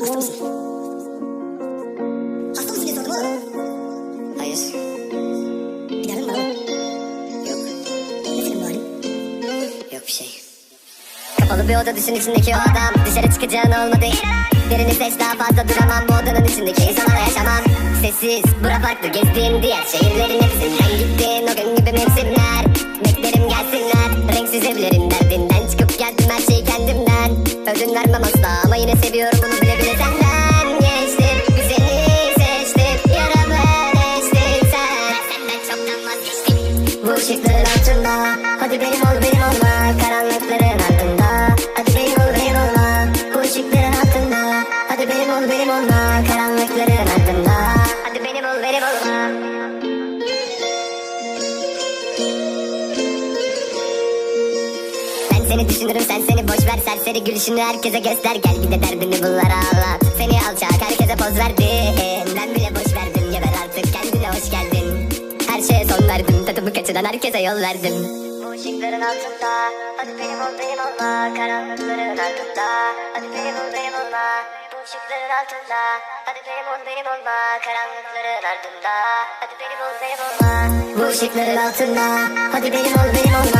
Hasta mısın? Hasta mısın. Hayır. Bir derdin mı? Yok. Ne senin bu? Yok bir şey. Kapalı bir oda düşün içindeki o adam Dışarı çıkacağın olmadı Birini seç daha fazla duramam Bu odanın içindeki insanlarla yaşamam Sessiz bura farklı gezdiğim diğer şehirlerin hepsinden gittin O gün gibi mevsimler Beklerim gelsinler Renksiz evlerin derdinden Çıkıp geldim her şeyi kendimden Ödün vermem asla ama yine seviyorum bunu bile bu ışıkların altında Hadi benim ol benim olma. Karanlıkların altında. Hadi benim ol benim olma. Bu ışıkların altında. Hadi benim ol benim olma. Karanlıkların altında. Hadi benim ol benim olma. Seni düşünürüm sen seni boş ver. Serseri gülüşünü herkese göster. Gel bir de derdini bunlara anlat. Seni alçak herkese poz verdim verdim Tadımı kaçıran herkese yol verdim. Bu ışıkların altında Hadi benim ol benim olma. Karanlıkların altında Hadi benim ol benim olma. Bu ışıkların altında Hadi benim ol benim olma. Karanlıkların ardında Hadi benim ol benim olma. Bu ışıkların altında Hadi benim ol benim olma